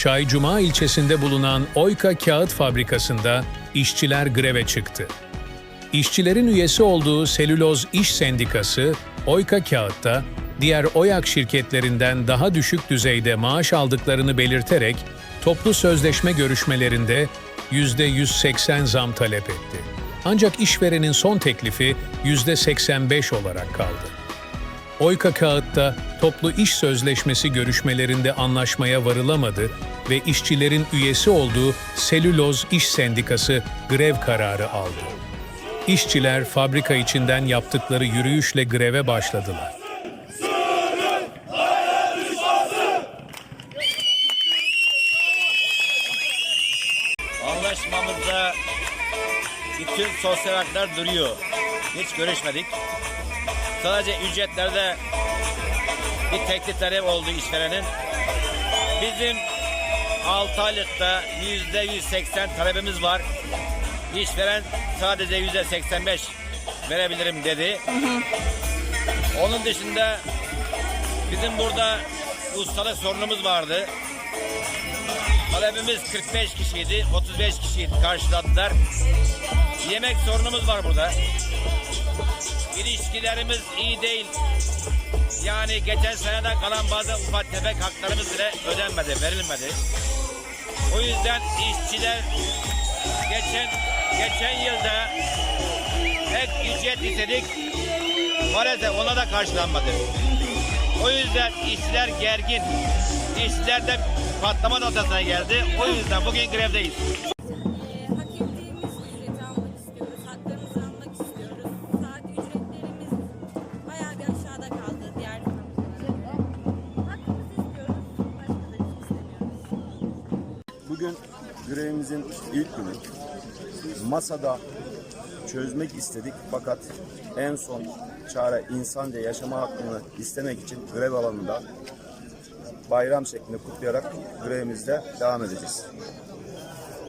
Çaycuma ilçesinde bulunan Oyka Kağıt Fabrikası'nda işçiler greve çıktı. İşçilerin üyesi olduğu Selüloz İş Sendikası, Oyka Kağıt'ta diğer OYAK şirketlerinden daha düşük düzeyde maaş aldıklarını belirterek toplu sözleşme görüşmelerinde %180 zam talep etti. Ancak işverenin son teklifi %85 olarak kaldı. Oyka Kağıt'ta toplu iş sözleşmesi görüşmelerinde anlaşmaya varılamadı ve işçilerin üyesi olduğu Selüloz İş Sendikası grev kararı aldı. İşçiler fabrika içinden yaptıkları yürüyüşle greve başladılar. Anlaşmamızda bütün sosyal haklar duruyor. Hiç görüşmedik. Sadece ücretlerde bir teklifleri oldu işverenin. Bizim 6 aylıkta yüzde 180 talebimiz var. İşveren sadece yüzde 85 verebilirim dedi. Onun dışında bizim burada ustalık sorunumuz vardı. Talebimiz 45 kişiydi, 35 kişiydi karşıladılar. Yemek sorunumuz var burada. İlişkilerimiz iyi değil. Yani geçen seneden kalan bazı ufak tefek haklarımız bile ödenmedi, verilmedi. O yüzden işçiler geçen geçen yılda ek ücret istedik. Maalesef ona da karşılanmadı. O yüzden işçiler gergin. İşçiler de patlama noktasına geldi. O yüzden bugün grevdeyiz. Bugün görevimizin ilk günü. Masada çözmek istedik fakat en son çare insanca yaşama hakkını istemek için grev alanında bayram şeklinde kutlayarak görevimizde devam edeceğiz.